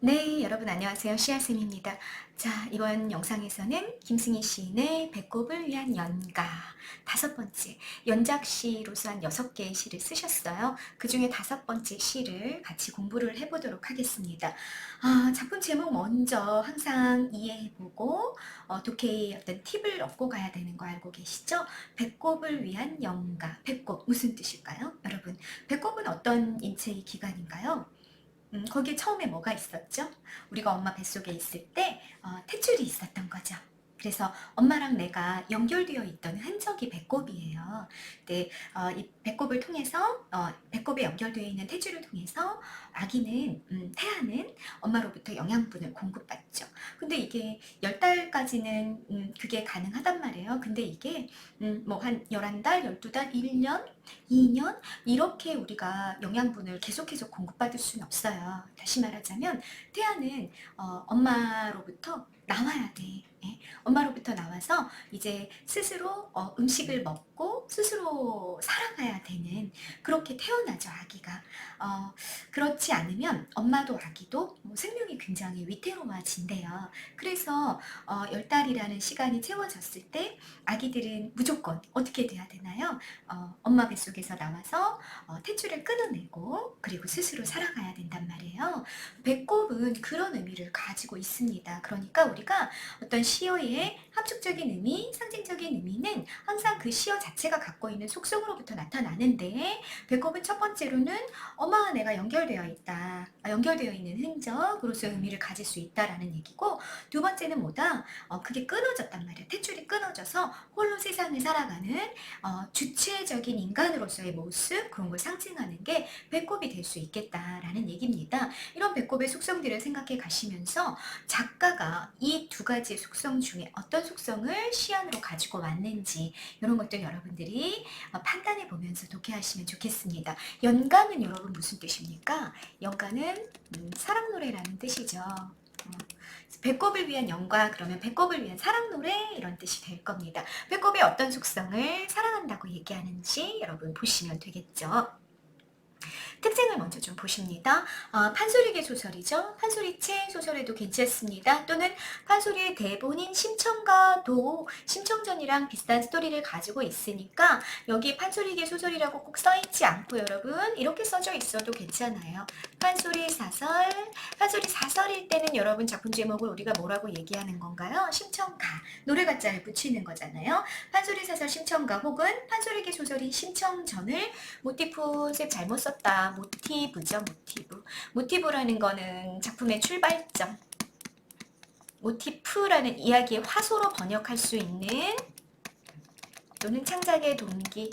네, 여러분 안녕하세요. 씨앗쌤입니다. 자, 이번 영상에서는 김승희 시인의 배꼽을 위한 연가 다섯 번째 연작 시로서 한 여섯 개의 시를 쓰셨어요. 그 중에 다섯 번째 시를 같이 공부를 해보도록 하겠습니다. 아, 작품 제목 먼저 항상 이해해보고 어, 독해의 어떤 팁을 얻고 가야 되는 거 알고 계시죠? 배꼽을 위한 연가. 배꼽 무슨 뜻일까요? 여러분, 배꼽은 어떤 인체의 기관인가요? 음, 거기에 처음에 뭐가 있었죠? 우리가 엄마 뱃속에 있을 때 어, 탯줄이 있었던 거죠. 그래서 엄마랑 내가 연결되어 있던 흔적이 배꼽이에요. 근데 어, 이 배꼽을 통해서 어, 배꼽에 연결되어 있는 탯줄을 통해서 아기는 음, 태아는 엄마로부터 영양분을 공급받죠. 근데 이게 10달까지는 음, 그게 가능하단 말이에요. 근데 이게 음, 뭐한 11달, 12달, 1년, 2년 이렇게 우리가 영양분을 계속해서 공급받을 수는 없어요. 다시 말하자면 태아는 어, 엄마로부터 나와야 돼. 예? 엄마로부터 나와서 이제 스스로 어, 음식을 먹고 스스로 살아가야 되는 그렇게 태어나죠 아기가. 어, 그렇지 않으면 엄마도 아기도 뭐 생명이 굉장히 위태로워진대요. 그래서 어, 열 달이라는 시간이 채워졌을 때 아기들은 무조건 어떻게 돼야 되나요? 어, 엄마 뱃속에서 나와서 어, 탯줄을 끊어내고 그리고 스스로 살아가야 된단 말이에요. 배꼽은 그런 의미를 가지고 있습니다. 그러니까 우리가 어떤 시어의 함축적인 의미, 상징적인 의미는 항상 그 시어 자체가 갖고 있는 속성으로부터 나타나는데 배꼽은 첫 번째로는 엄마와 내가 연결되어 있다. 아, 연결되어 있는 흔적으로서 의미를 가질 수 있다라는 얘기고 두 번째는 뭐다? 어, 그게 끊어졌단 말이야. 탯줄이 끊어져서 홀로 세상을 살아가는 어, 주체적인 인간으로서의 모습 그런 걸 상징하는 게 배꼽이 될 수 있겠다라는 얘기입니다. 이런 배꼽의 속성들을 생각해 가시면서 작가가 이 두 가지 속성 중에 어떤 속성을 시안으로 가지고 왔는지 이런 것들 여러분들이 어, 판단해 보면서 독해하시면 좋겠습니다. 연가는 여러분 무슨 뜻입니까? 연가는 음, 사랑 노래라는 뜻이죠. 어, 배꼽을 위한 연가 그러면 배꼽을 위한 사랑 노래 이런 뜻이 될 겁니다. 배꼽이 어떤 속성을 사랑한다고 얘기하는지 여러분 보시면 되겠죠. 특징을 먼저 좀 보십니다. 어, 판소리계 소설이죠. 판소리체 소설에도 괜찮습니다. 또는 판소리의 대본인 심청가도 심청전이랑 비슷한 스토리를 가지고 있으니까 여기 판소리계 소설이라고 꼭 써있지 않고 여러분 이렇게 써져 있어도 괜찮아요. 판소리 사설, 판소리 사설일 때는 여러분 작품 제목을 우리가 뭐라고 얘기하는 건가요? 심청가, 노래 가짜를 붙이는 거잖아요. 판소리 사설 심청가 혹은 판소리계 소설인 심청전을 모티프 쌤 잘못 썼다. 모티브죠, 모티브. 모티브라는 거는 작품의 출발점. 모티프라는 이야기의 화소로 번역할 수 있는 또는 창작의 동기.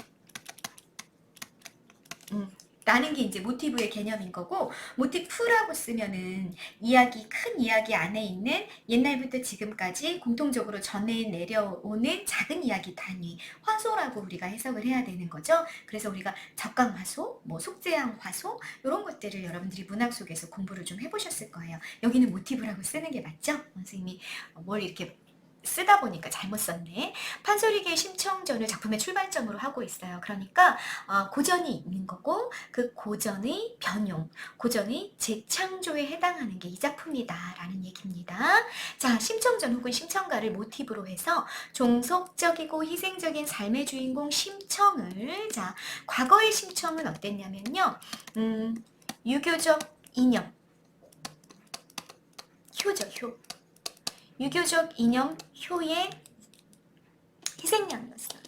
음, 라는 게 이제 모티브의 개념인 거고 모티프라고 쓰면은 이야기 큰 이야기 안에 있는 옛날부터 지금까지 공통적으로 전해 내려오는 작은 이야기 단위 화소라고 우리가 해석을 해야 되는 거죠. 그래서 우리가 적강 화소, 뭐 속재양 화소 이런 것들을 여러분들이 문학 속에서 공부를 좀 해보셨을 거예요. 여기는 모티브라고 쓰는 게 맞죠? 선생님이 뭘 이렇게 쓰다 보니까 잘못 썼네. 판소리계 심청전을 작품의 출발점으로 하고 있어요. 그러니까 어, 고전이 있는 거고 그 고전의 변용, 고전의 재창조에 해당하는 게 이 작품이다라는 얘기입니다. 자, 심청전 혹은 심청가를 모티브로 해서 종속적이고 희생적인 삶의 주인공 심청을 자, 과거의 심청은 어땠냐면요. 음, 유교적 이념, 효죠, 효. 유교적 이념 효의 희생양이었어요.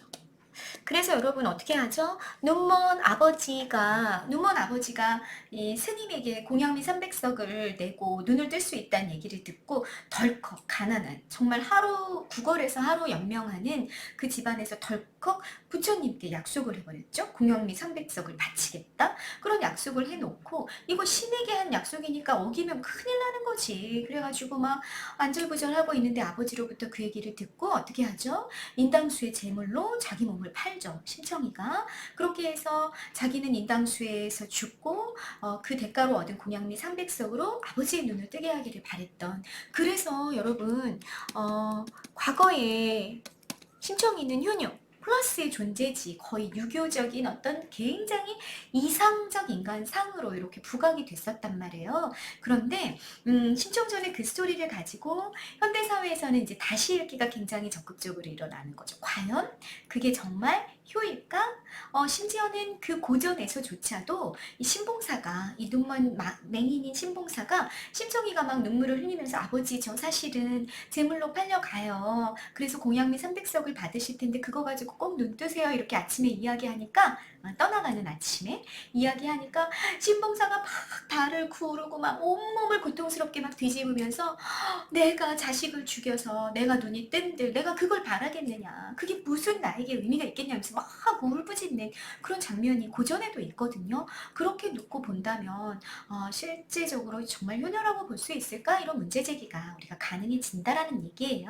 그래서 여러분 어떻게 하죠? 눈먼 아버지가 눈먼 아버지가 이 스님에게 공양미 300석을 내고 눈을 뜰 수 있다는 얘기를 듣고 덜컥 가난한 정말 하루 구걸에서 하루 연명하는 그 집안에서 덜컥 부처님께 약속을 해버렸죠. 공양미 300석을 바치겠다. 그런 약속을 해놓고 이거 신에게 한 약속이니까 어기면 큰일 나는 거지. 그래가지고 막 안절부절하고 있는데 아버지로부터 그 얘기를 듣고 어떻게 하죠? 인당수의 제물로 자기 몸을 팔죠. 신청이가 그렇게 해서 자기는 인당수에서 죽고 어, 그 대가로 얻은 공양미 300석으로 아버지의 눈을 뜨게 하기를 바랬던 그래서 여러분 어, 과거에 신청이는 효녀 플러스의 존재지 거의 유교적인 어떤 굉장히 이상적 인간상으로 이렇게 부각이 됐었단 말이에요. 그런데 음, 신청전의 그 스토리를 가지고 현대 사회에서는 이제 다시 읽기가 굉장히 적극적으로 일어나는 거죠. 과연 그게 정말 효일까? 어, 심지어는 그 고전에서조차도 이 신봉사가 이 눈먼 마- 맹인인 신봉사가 심청이가 막 눈물을 흘리면서 아버지 저 사실은 제물로 팔려가요. 그래서 공양미 300석을 받으실 텐데 그거 가지고 꼭 눈 뜨세요. 이렇게 아침에 이야기하니까 아, 떠나가는 아침에 이야기하니까 신봉사가 막 발을 구르고 막 온몸을 고통스럽게 막 뒤집으면서 내가 자식을 죽여서 내가 눈이 뜬들 내가 그걸 바라겠느냐? 그게 무슨 나에게 의미가 있겠냐면서 막 울부짖는 그런 장면이 고전에도 있거든요. 그렇게 놓고 본다면 어, 실제적으로 정말 효녀라고 볼 수 있을까? 이런 문제 제기가 우리가 가능해진다라는 얘기예요.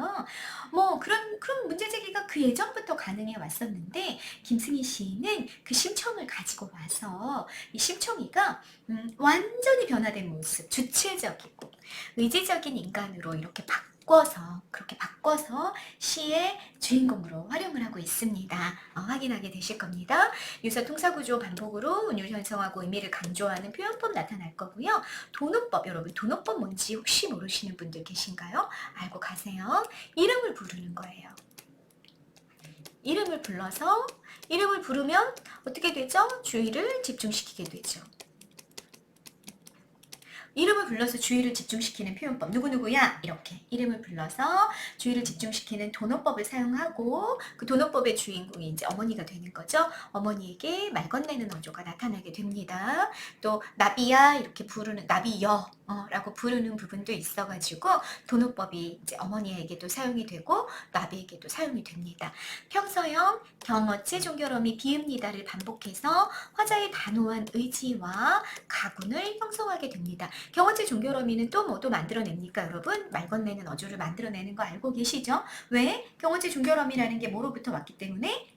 뭐 그런 그런 문제 제기가 그 예전부터 가능해 왔었는데 김승희 시인은 그 심청을 가지고 와서 이 심청이가 음, 완전히 변화된 모습, 주체적이고 의지적인 인간으로 이렇게 바꿔서 그렇게 바꿔서 시의 주인공으로 활용을 하고 있습니다. 어, 확인하게 되실 겁니다. 유사 통사 구조 반복으로 운율 현성하고 의미를 강조하는 표현법 나타날 거고요. 도노법 여러분 도노법 뭔지 혹시 모르시는 분들 계신가요? 알고 가세요. 이름을 부르는 거예요. 이름을 불러서 이름을 부르면 어떻게 되죠? 주의를 집중시키게 되죠. 이름을 불러서 주의를 집중시키는 표현법. 누구누구야? 이렇게. 이름을 불러서 주의를 집중시키는 도노법을 사용하고 그 도노법의 주인공이 이제 어머니가 되는 거죠. 어머니에게 말 건네는 어조가 나타나게 됩니다. 또 나비야 이렇게 부르는 나비여 어, 라고 부르는 부분도 있어가지고 도노법이 이제 어머니에게도 사용이 되고 나비에게도 사용이 됩니다. 평서형 경어체 종결어미 비읍니다를 반복해서 화자의 단호한 의지와 가군을 형성하게 됩니다. 경어체 종결어미는 또 뭐 또 만들어냅니까 여러분? 말 건네는 어조를 만들어내는 거 알고 계시죠? 왜? 경어체 종결어미라는 게 뭐로부터 왔기 때문에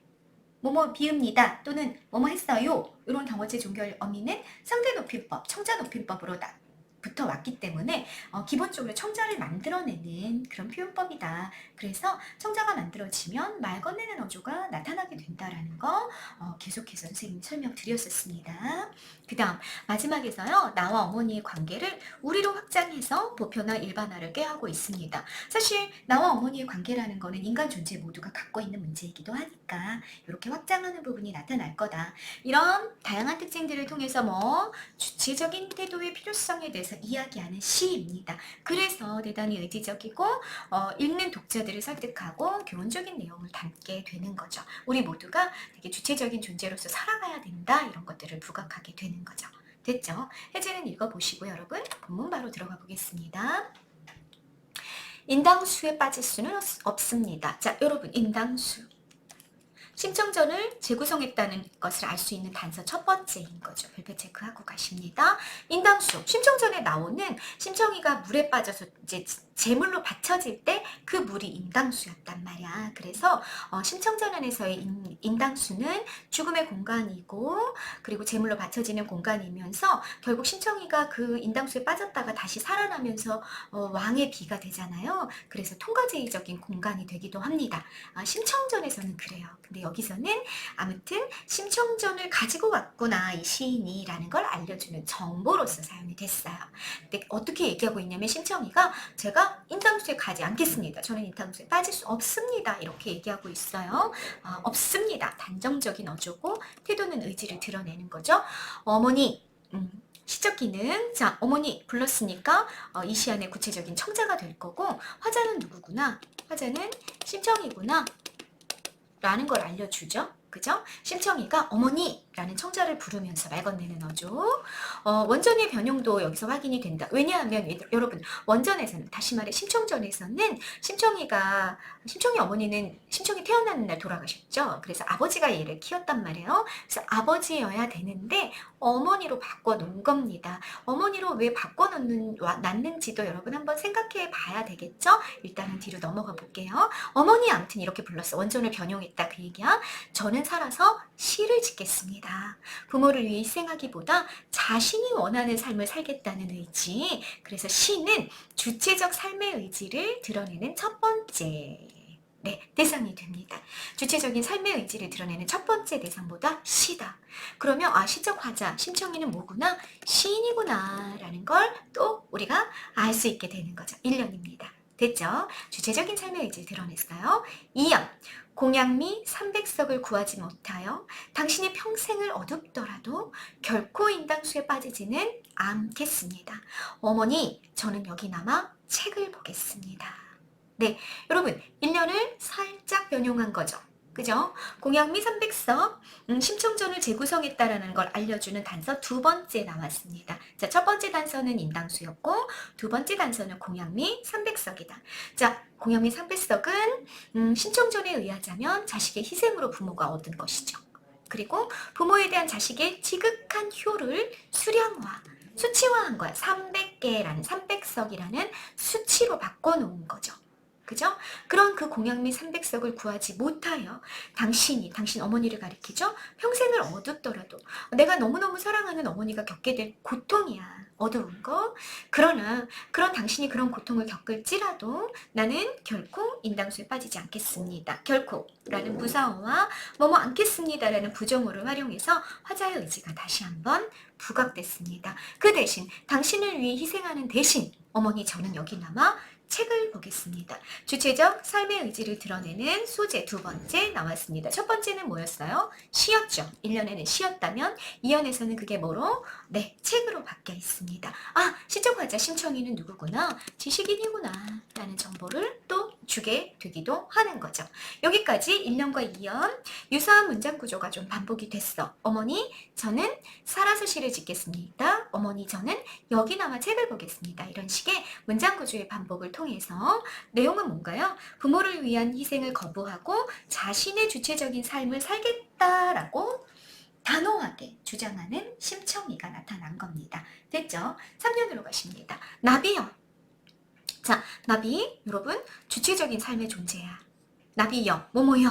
뭐뭐 비읍니다 또는 뭐뭐 했어요 이런 경어체 종결 어미는 상대 높임법, 청자 높임법으로 나, 부터 왔기 때문에 어, 기본적으로 청자를 만들어내는 그런 표현법이다. 그래서 청자가 만들어지면 말 건네는 어조가 나타나게 된다라는 거 어, 계속해서 선생님이 설명드렸었습니다. 그 다음 마지막에서요. 나와 어머니의 관계를 우리로 확장해서 보편화 일반화를 꾀하고 있습니다. 사실 나와 어머니의 관계라는 거는 인간 존재 모두가 갖고 있는 문제이기도 하니까 이렇게 확장하는 부분이 나타날 거다. 이런 다양한 특징들을 통해서 뭐 주체적인 태도의 필요성에 대해서 이야기하는 시입니다. 그래서 대단히 의지적이고 어, 읽는 독자들을 설득하고 교훈적인 내용을 담게 되는 거죠. 우리 모두가 되게 주체적인 존재로서 살아가야 된다 이런 것들을 부각하게 되는 거죠. 됐죠? 해제는 읽어보시고 여러분 본문 바로 들어가 보겠습니다. 인당수에 빠질 수는 없- 없습니다. 자 여러분 인당수 심청전을 재구성했다는 것을 알 수 있는 단서 첫 번째인 거죠. 별표 체크하고 가십니다. 인당수 심청전에 나오는 심청이가 물에 빠져서 이제 제물로 받쳐질 때 그 물이 인당수였단 말이야. 그래서 어, 심청전안에서의 인, 인당수는 죽음의 공간이고 그리고 제물로 받쳐지는 공간이면서 결국 심청이가 그 인당수에 빠졌다가 다시 살아나면서 어, 왕의 비가 되잖아요. 그래서 통과제의적인 공간이 되기도 합니다. 아, 심청전에서는 그래요. 근데 여기서는 아무튼 심청전을 가지고 왔구나 이 시인이라는 걸 알려주는 정보로서 사용이 됐어요. 근데 어떻게 얘기하고 있냐면 심청이가 제가 인당수에 가지 않겠습니다. 저는 인당수에 빠질 수 없습니다. 이렇게 얘기하고 있어요. 아, 없습니다. 단정적인 어조고 태도는 의지를 드러내는 거죠. 어머니 음, 시적기는 자 어머니 불렀으니까 어, 이 시안의 구체적인 청자가 될 거고 화자는 누구구나 화자는 심청이구나 라는 걸 알려주죠. 그죠? 심청이가 어머니 라는 청자를 부르면서 말 건네는 어조. 어, 원전의 변형도 여기서 확인이 된다. 왜냐하면 여러분 원전에서는 다시 말해 심청전에서는 심청이가 심청이 어머니는 심청이 태어나는 날 돌아가셨죠. 그래서 아버지가 얘를 키웠단 말이에요. 그래서 아버지여야 되는데 어머니로 바꿔 놓은 겁니다. 어머니로 왜 바꿔 놓는 놨는지도 여러분 한번 생각해 봐야 되겠죠? 일단은 뒤로 넘어가 볼게요. 어머니 아무튼 이렇게 불렀어. 원전을 변형했다 그 얘기야. 저는 살아서 시를 짓겠습니다. 부모를 위해 희생하기보다 자신이 원하는 삶을 살겠다는 의지. 그래서 시는 주체적 삶의 의지를 드러내는 첫 번째 네, 대상이 됩니다. 주체적인 삶의 의지를 드러내는 첫 번째 대상보다 시다. 그러면 아 시적 화자 심청이는 뭐구나 시인이구나 라는 걸 또 우리가 알 수 있게 되는 거죠. 1년입니다. 됐죠? 주체적인 삶의 의지를 드러냈어요. 2연 공양미 300석을 구하지 못하여 당신의 평생을 어둡더라도 결코 인당수에 빠지지는 않겠습니다. 어머니, 저는 여기 남아 책을 보겠습니다. 네, 여러분, 1년을 살짝 변용한 거죠. 그죠? 공양미 300석, 음, 심청전을 재구성했다라는 걸 알려주는 단서 두 번째 나왔습니다. 자, 첫 번째 단서는 인당수였고, 두 번째 단서는 공양미 300석이다. 자, 공양미 300석은 음, 신청전에 의하자면 자식의 희생으로 부모가 얻은 것이죠. 그리고 부모에 대한 자식의 지극한 효를 수량화, 수치화한 거야. 300개라는 300석이라는 수치로 바꿔놓은 거죠. 그죠? 그런 그 공양미 300석을 구하지 못하여 당신이, 당신 어머니를 가리키죠? 평생을 어둡더라도 내가 너무너무 사랑하는 어머니가 겪게 될 고통이야. 어두운 거. 그러나 그런 당신이 그런 고통을 겪을지라도 나는 결코 인당수에 빠지지 않겠습니다. 결코 라는 부사어와 뭐뭐 않겠습니다 라는 부정어를 활용해서 화자의 의지가 다시 한번 부각됐습니다. 그 대신 당신을 위해 희생하는 대신 어머니 저는 여기 남아 책을 보겠습니다. 주체적 삶의 의지를 드러내는 소재 두 번째 나왔습니다. 첫 번째는 뭐였어요? 시였죠. 1년에는 시였다면 2년에서는 그게 뭐로? 네, 책으로 바뀌어 있습니다. 아, 화자 심청이는 누구구나? 지식인이구나. 라는 정보를 또 주게 되기도 하는 거죠. 여기까지 1년과 2년 유사한 문장 구조가 좀 반복이 됐어. 어머니, 저는 살아서 시를 짓겠습니다. 어머니, 저는 여기 남아 책을 보겠습니다. 이런 식의 문장 구조의 반복을 통해서 내용은 뭔가요? 부모를 위한 희생을 거부하고 자신의 주체적인 삶을 살겠다라고 단호하게 주장하는 심청이가 나타난 겁니다. 됐죠? 3년으로 가십니다. 나비요. 자, 나비, 여러분, 주체적인 삶의 존재야. 나비여, 뭐뭐여,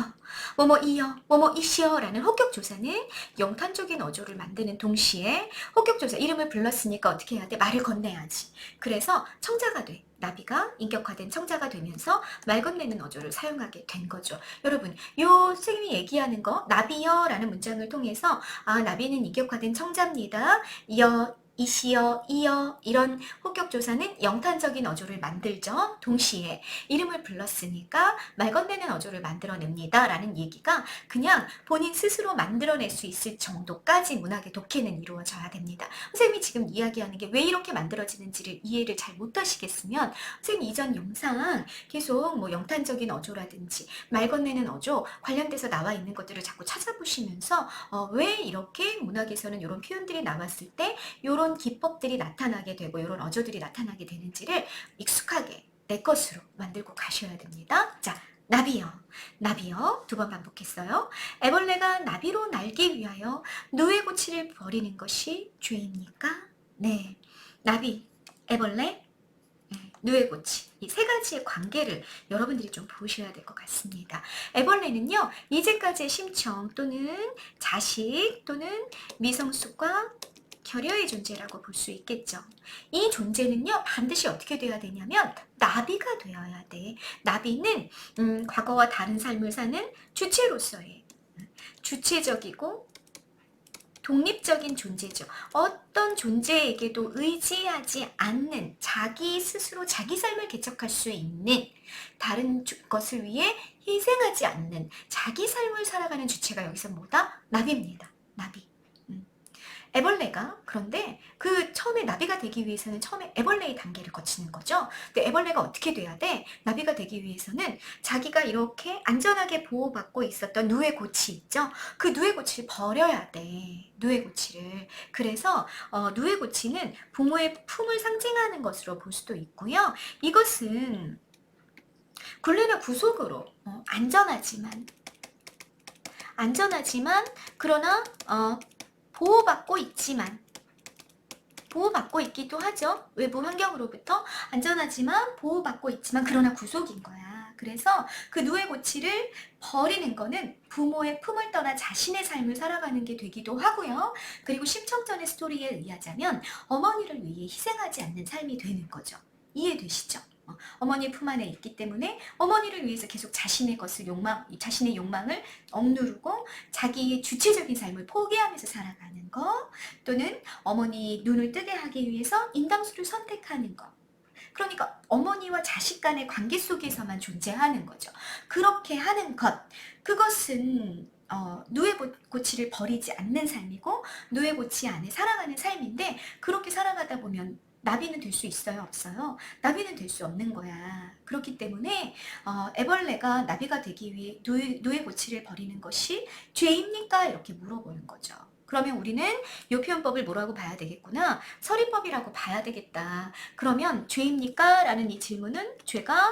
뭐뭐이여, 뭐뭐이시여 라는 혹격조사는 영탄적인 어조를 만드는 동시에 혹격조사 이름을 불렀으니까 어떻게 해야 돼? 말을 건네야지. 그래서 청자가 돼. 나비가 인격화된 청자가 되면서 말 건네는 어조를 사용하게 된 거죠. 여러분, 요 선생님이 얘기하는 거 나비여 라는 문장을 통해서 아, 나비는 인격화된 청자입니다. 여, 이시여, 이여 이런 혹격조사는 영탄적인 어조를 만들죠. 동시에 이름을 불렀으니까 말 건네는 어조를 만들어냅니다. 라는 얘기가 그냥 본인 스스로 만들어낼 수 있을 정도까지 문학의 독해는 이루어져야 됩니다. 선생님이 지금 이야기하는 게 왜 이렇게 만들어지는지를 이해를 잘 못하시겠으면 선생님 이전 영상 계속 뭐 영탄적인 어조라든지 말 건네는 어조 관련돼서 나와 있는 것들을 자꾸 찾아보시면서 어, 왜 이렇게 문학에서는 이런 표현들이 나왔을 때 이런 기법들이 나타나게 되고 이런 어조들이 나타나게 되는지를 익숙하게 내 것으로 만들고 가셔야 됩니다. 자, 나비요. 나비요. 두번 반복했어요. 애벌레가 나비로 날기 위하여 누에 고치를 버리는 것이 죄입니까? 네. 나비, 애벌레, 네, 누에 고치 이 세 가지의 관계를 여러분들이 좀 보셔야 될 것 같습니다. 애벌레는요 이제까지의 심청 또는 자식 또는 미성숙과 결여의 존재라고 볼 수 있겠죠. 이 존재는요 반드시 어떻게 돼야 되냐면 나비가 되어야 돼. 나비는 음, 과거와 다른 삶을 사는 주체로서의 음, 주체적이고 독립적인 존재죠. 어떤 존재에게도 의지하지 않는 자기 스스로 자기 삶을 개척할 수 있는 다른 주- 것을 위해 희생하지 않는 자기 삶을 살아가는 주체가 여기서 뭐다? 나비입니다. 나비. 음. 애벌레가 그런데 그 처음에 나비가 되기 위해서는 처음에 애벌레의 단계를 거치는 거죠. 근데 애벌레가 어떻게 돼야 돼? 나비가 되기 위해서는 자기가 이렇게 안전하게 보호받고 있었던 누에 고치 있죠? 그 누에 고치를 버려야 돼. 누에 고치를. 그래서 어, 누에 고치는 부모의 품을 상징하는 것으로 볼 수도 있고요. 이것은 굴레나 구속으로 어, 안전하지만 안전하지만 그러나 어, 보호받고 있지만 보호받고 있기도 하죠. 외부 환경으로부터 안전하지만 보호받고 있지만 그러나 구속인 거야. 그래서 그 누에 고치를 버리는 거는 부모의 품을 떠나 자신의 삶을 살아가는 게 되기도 하고요. 그리고 심청전의 스토리에 의하자면 어머니를 위해 희생하지 않는 삶이 되는 거죠. 이해되시죠? 어, 어머니 품 안에 있기 때문에 어머니를 위해서 계속 자신의 것을 욕망, 자신의 욕망을 억누르고 자기의 주체적인 삶을 포기하면서 살아가는 거 또는 어머니 눈을 뜨게 하기 위해서 인당수를 선택하는 거. 그러니까 어머니와 자식 간의 관계 속에서만 존재하는 거죠. 그렇게 하는 것, 그것은 어, 누에고치를 버리지 않는 삶이고 누에고치 안에 살아가는 삶인데 그렇게 살아가다 보면 나비는 될 수 있어요? 없어요? 나비는 될 수 없는 거야. 그렇기 때문에 어, 애벌레가 나비가 되기 위해 누에, 누에고치를 버리는 것이 죄입니까? 이렇게 물어보는 거죠. 그러면 우리는 이 표현법을 뭐라고 봐야 되겠구나? 서리법이라고 봐야 되겠다. 그러면 죄입니까? 라는 이 질문은 죄가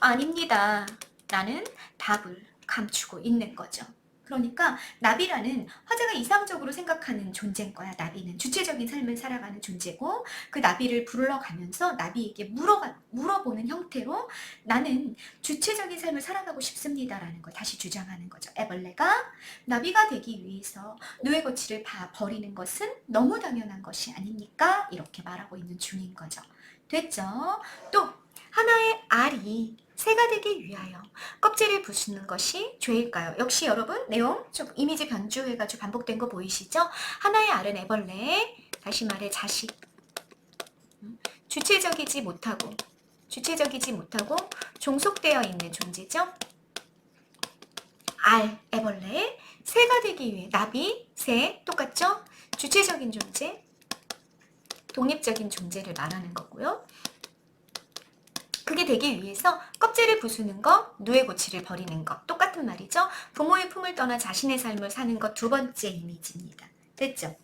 아닙니다. 라는 답을 감추고 있는 거죠 그러니까 나비라는 화자가 이상적으로 생각하는 존재인 거야. 나비는 주체적인 삶을 살아가는 존재고 그 나비를 불러가면서 나비에게 물어가, 물어보는 형태로 나는 주체적인 삶을 살아가고 싶습니다라는 걸 다시 주장하는 거죠. 애벌레가 나비가 되기 위해서 누에고치를 버리는 것은 너무 당연한 것이 아닙니까? 이렇게 말하고 있는 중인 거죠. 됐죠? 또 하나의 알이 새가 되기 위하여 껍질을 부수는 것이 죄일까요? 역시 여러분 내용 좀 이미지 변주해가지고 반복된 거 보이시죠? 하나의 알은 애벌레 다시 말해 자식 음, 주체적이지 못하고 주체적이지 못하고 종속되어 있는 존재죠? 알, 애벌레 새가 되기 위해 나비, 새 똑같죠? 주체적인 존재 독립적인 존재를 말하는 거고요. 그게 되기 위해서 껍질을 부수는 것, 누에 고치를 버리는 것 똑같은 말이죠. 부모의 품을 떠나 자신의 삶을 사는 것 두 번째 이미지입니다. 됐죠?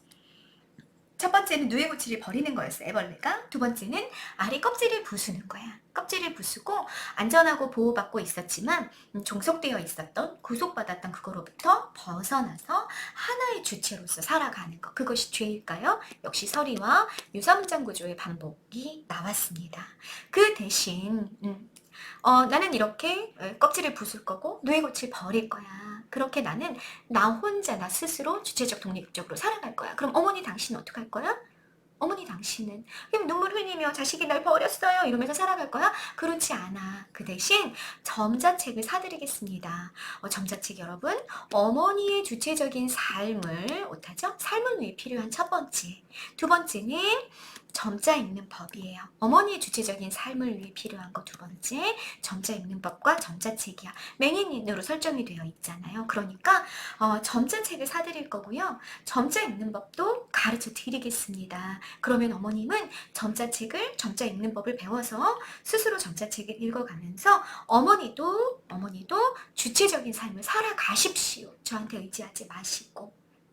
첫 번째는 누에 고치를 버리는 거였어요. 애벌레가. 두 번째는 알이 껍질을 부수는 거야. 껍질을 부수고 안전하고 보호받고 있었지만 음, 종속되어 있었던 구속받았던 그거로부터 벗어나서 하나의 주체로서 살아가는 것 그것이 죄일까요? 역시 서리와 유사문장 구조의 반복이 나왔습니다. 그 대신 음, 어, 나는 이렇게 껍질을 부술 거고 누에 고치를 버릴 거야. 그렇게 나는 나 혼자 나 스스로 주체적 독립적으로 살아갈 거야. 그럼 어머니 당신은 어떻게 할 거야? 어머니 당신은 그럼 눈물 흘리며 자식이 날 버렸어요 이러면서 살아갈 거야? 그렇지 않아. 그 대신 점자책을 사드리겠습니다. 어, 점자책 여러분 어머니의 주체적인 삶을 어하죠 삶을 위해 필요한 첫 번째. 두 번째는 점자 읽는 법이에요. 어머니의 주체적인 삶을 위해 필요한 거 두 번째 점자 읽는 법과 점자책이야. 맹인으로 설정이 되어 있잖아요. 그러니까 어, 점자책을 사드릴 거고요. 점자 읽는 법도 가르쳐 드리겠습니다. 그러면 어머님은 점자책을 점자 읽는 법을 배워서 스스로 점자책을 읽어가면서 어머니도 어머니도 주체적인 삶을 살아가십시오. 저한테 의지하지 마시고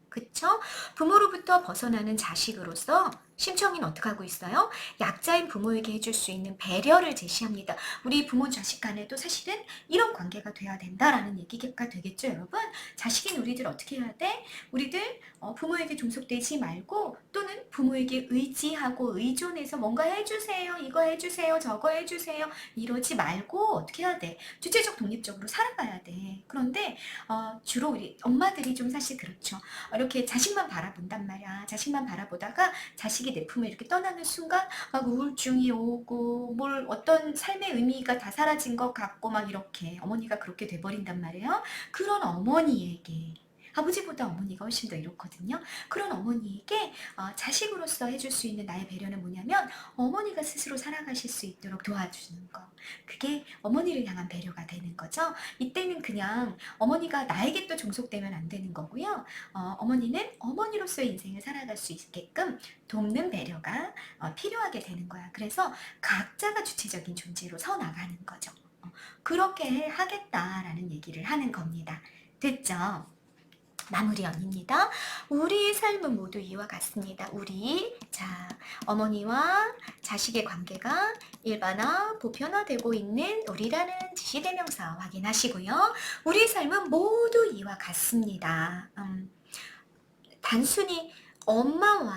그쵸? 부모로부터 벗어나는 자식으로서 심청이는 어떻게 하고 있어요? 약자인 부모에게 해줄 수 있는 배려를 제시합니다. 우리 부모 자식 간에도 사실은 이런 관계가 돼야 된다라는 얘기가 되겠죠, 여러분? 자식인 우리들 어떻게 해야 돼? 우리들 어, 부모에게 종속되지 말고 또는 부모에게 의지하고 의존해서 뭔가 해주세요, 이거 해주세요, 저거 해주세요 이러지 말고 어떻게 해야 돼? 주체적 독립적으로 살아가야 돼. 그런데 어, 주로 우리 엄마들이 좀 사실 그렇죠. 이렇게 자식만 바라본단 말이야. 자식만 바라보다가 자식 자식이 내 품을 이렇게 떠나는 순간 막 우울증이 오고 뭘 어떤 삶의 의미가 다 사라진 것 같고 막 이렇게 어머니가 그렇게 돼버린단 말이에요. 그런 어머니에게 아버지보다 어머니가 훨씬 더 이렇거든요. 그런 어머니에게 어, 자식으로서 해줄 수 있는 나의 배려는 뭐냐면 어머니가 스스로 살아가실 수 있도록 도와주는 거. 그게 어머니를 향한 배려가 되는 거죠. 이때는 그냥 어머니가 나에게 또 종속되면 안 되는 거고요. 어, 어머니는 어머니로서의 인생을 살아갈 수 있게끔 돕는 배려가 어, 필요하게 되는 거야. 그래서 각자가 주체적인 존재로 서 나가는 거죠. 어, 그렇게 하겠다라는 얘기를 하는 겁니다. 됐죠? 마무리 연입니다. 우리의 삶은 모두 이와 같습니다. 우리 자 어머니와 자식의 관계가 일반화, 보편화되고 있는 우리라는 지시대명사 확인하시고요. 우리의 삶은 모두 이와 같습니다. 음, 단순히 엄마와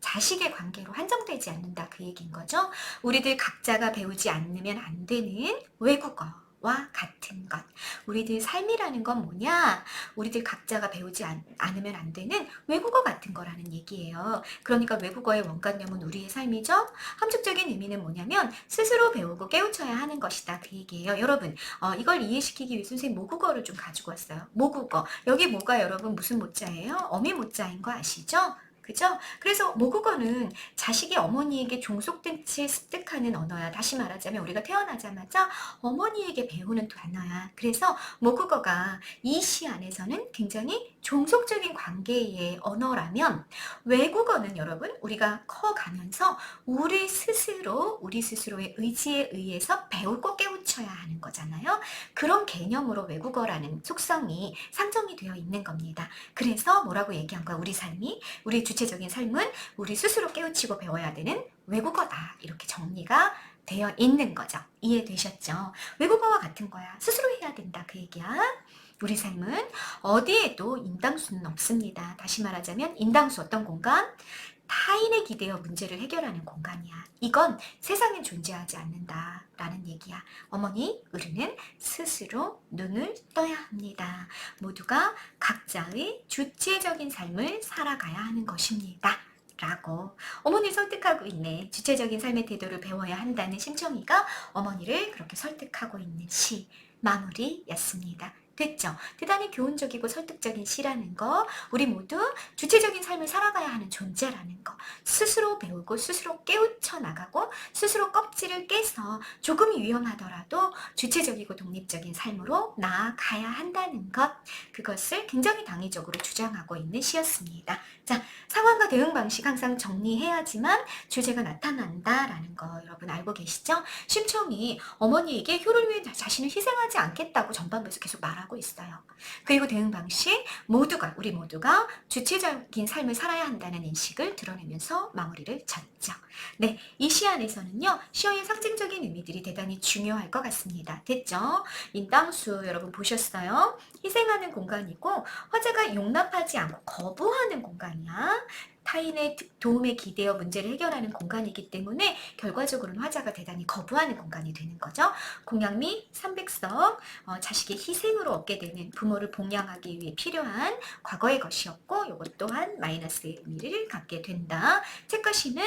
자식의 관계로 한정되지 않는다 그 얘기인 거죠. 우리들 각자가 배우지 않으면 안 되는 외국어 와 같은 것. 우리들 삶이라는 건 뭐냐? 우리들 각자가 배우지 않, 않으면 안 되는 외국어 같은 거라는 얘기예요. 그러니까 외국어의 원관념은 우리의 삶이죠. 함축적인 의미는 뭐냐면 스스로 배우고 깨우쳐야 하는 것이다. 그 얘기예요. 여러분, 어, 이걸 이해시키기 위해 선생님 모국어를 좀 가지고 왔어요. 모국어. 여기 뭐가 여러분 무슨 모자예요? 어미 모자인 거 아시죠? 그죠? 그래서 모국어는 자식이 어머니에게 종속된 채 습득하는 언어야. 다시 말하자면 우리가 태어나자마자 어머니에게 배우는 단어야. 그래서 모국어가 이 시 안에서는 굉장히 종속적인 관계의 언어라면 외국어는 여러분 우리가 커가면서 우리 스스로 우리 스스로의 의지에 의해서 배우고 깨우쳐야 하는 거잖아요. 그런 개념으로 외국어라는 속성이 상정이 되어 있는 겁니다. 그래서 뭐라고 얘기한 거야? 우리 삶이 우리 주체적인 삶은 우리 스스로 깨우치고 배워야 되는 외국어다. 이렇게 정리가 되어 있는 거죠. 이해되셨죠? 외국어와 같은 거야. 스스로 해야 된다. 그 얘기야. 우리 삶은 어디에도 인당수는 없습니다. 다시 말하자면 인당수 어떤 공간? 타인에 기대어 문제를 해결하는 공간이야. 이건 세상에 존재하지 않는다 라는 얘기야. 어머니, 우리는 스스로 눈을 떠야 합니다. 모두가 각자의 주체적인 삶을 살아가야 하는 것입니다. 라고 어머니 설득하고 있네. 주체적인 삶의 태도를 배워야 한다는 심청이가 어머니를 그렇게 설득하고 있는 시 마무리였습니다. 됐죠? 대단히 교훈적이고 설득적인 시라는 거, 우리 모두 주체적인 삶을 살아가야 하는 존재라는 거, 스스로 배우고 스스로 깨우쳐 나가고 스스로 껍질을 깨서 조금 위험하더라도 주체적이고 독립적인 삶으로 나아가야 한다는 것, 그것을 굉장히 당위적으로 주장하고 있는 시였습니다. 자, 상황과 대응 방식 항상 정리해야지만 주제가 나타난다라는 거 여러분 알고 계시죠? 심청이 어머니에게 효를 위해 자신을 희생하지 않겠다고 전반부에서 계속 말하고 있어요. 그리고 대응 방식 모두가 우리 모두가 주체적인 삶을 살아야 한다는 인식을 드러내면서 마무리를 쳤죠. 네, 이 시 안에서는요 시어의 상징적인 의미들이 대단히 중요할 것 같습니다. 됐죠? 인당수 여러분 보셨어요? 희생하는 공간이고 화제가 용납하지 않고 거부하는 공간이야. 타인의 도움에 기대어 문제를 해결하는 공간이기 때문에 결과적으로는 화자가 대단히 거부하는 공간이 되는 거죠. 공양미 300석 어, 자식의 희생으로 얻게 되는 부모를 봉양하기 위해 필요한 과거의 것이었고 이것 또한 마이너스의 의미를 갖게 된다. 책가시는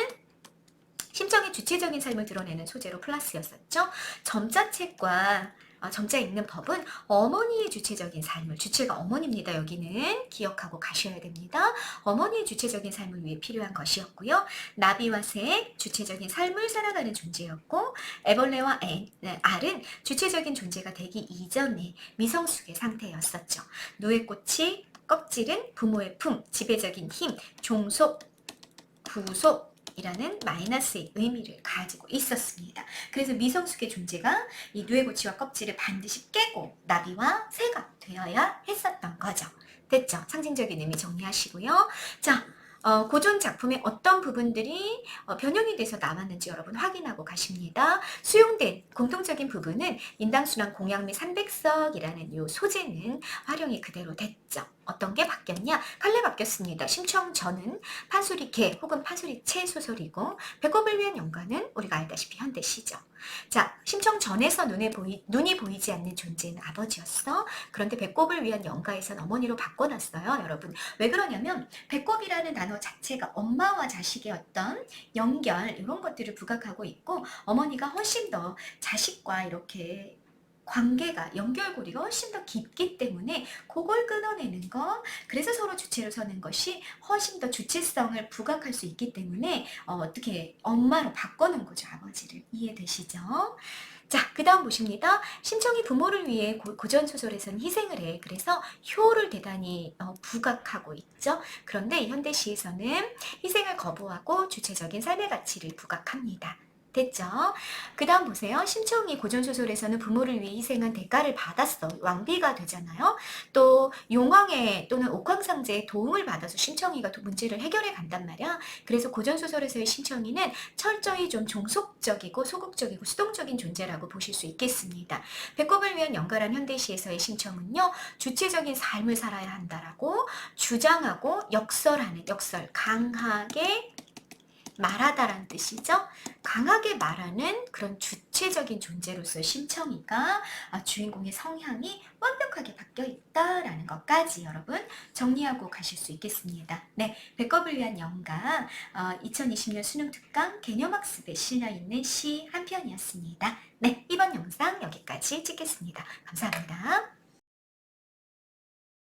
심정의 주체적인 삶을 드러내는 소재로 플러스였었죠. 점자책과 어, 점자 읽는 법은 어머니의 주체적인 삶을, 주체가 어머니입니다. 여기는 기억하고 가셔야 됩니다. 어머니의 주체적인 삶을 위해 필요한 것이었고요. 나비와 새, 주체적인 삶을 살아가는 존재였고, 애벌레와 애, 네, 알은 주체적인 존재가 되기 이전에 미성숙의 상태였었죠. 누에꽃이 껍질은 부모의 품, 지배적인 힘, 종속, 구속, 이라는 마이너스의 의미를 가지고 있었습니다. 그래서 미성숙의 존재가 이 누에고치와 껍질을 반드시 깨고 나비와 새가 되어야 했었던 거죠. 됐죠? 상징적인 의미 정리하시고요. 자, 어, 고전 작품의 어떤 부분들이 어, 변형이 돼서 남았는지 여러분 확인하고 가십니다. 수용된 공통적인 부분은 인당수랑 공양미 300석이라는 요 소재는 활용이 그대로 됐죠. 어떤 게 바뀌었냐? 칼레 바뀌었습니다. 심청 전은 판소리개 혹은 판소리채 소설이고 배꼽을 위한 연가는 우리가 알다시피 현대시죠. 자, 심청 전에서 눈에 보이, 눈이 보이지 않는 존재는 아버지였어. 그런데 배꼽을 위한 연가에선 어머니로 바꿔놨어요. 여러분. 왜 그러냐면 배꼽이라는 단어 자체가 엄마와 자식의 어떤 연결 이런 것들을 부각하고 있고 어머니가 훨씬 더 자식과 이렇게 관계가 연결고리가 훨씬 더 깊기 때문에 그걸 끊어내는 거 그래서 서로 주체로 서는 것이 훨씬 더 주체성을 부각할 수 있기 때문에 어, 떻게 엄마로 바꾸는 거죠 아버지를 이해되시죠? 자, 그 다음 보십니다. 심청이 부모를 위해 고, 고전 소설에서는 희생을 해. 그래서 효를 대단히 어, 부각하고 있죠. 그런데 현대시에서는 희생을 거부하고 주체적인 삶의 가치를 부각합니다. 됐죠? 그 다음 보세요. 심청이 고전소설에서는 부모를 위해 희생한 대가를 받았어. 왕비가 되잖아요. 또 용왕의 또는 옥황상제의 도움을 받아서 심청이가 또 문제를 해결해 간단 말이야. 그래서 고전소설에서의 심청이는 철저히 좀 종속적이고 소극적이고 수동적인 존재라고 보실 수 있겠습니다. 배꼽을 위한 연가란 현대시에서의 심청은요. 주체적인 삶을 살아야 한다라고 주장하고 역설하는 역설 강하게 말하다란 뜻이죠. 강하게 말하는 그런 주체적인 존재로서 심청이가 아, 주인공의 성향이 완벽하게 바뀌어 있다라는 것까지 여러분 정리하고 가실 수 있겠습니다. 네, 배꼽을 위한 영가 어, 2020년 수능 특강 개념학습에 실려 있는 시 한 편이었습니다. 네, 이번 영상 여기까지 찍겠습니다. 감사합니다.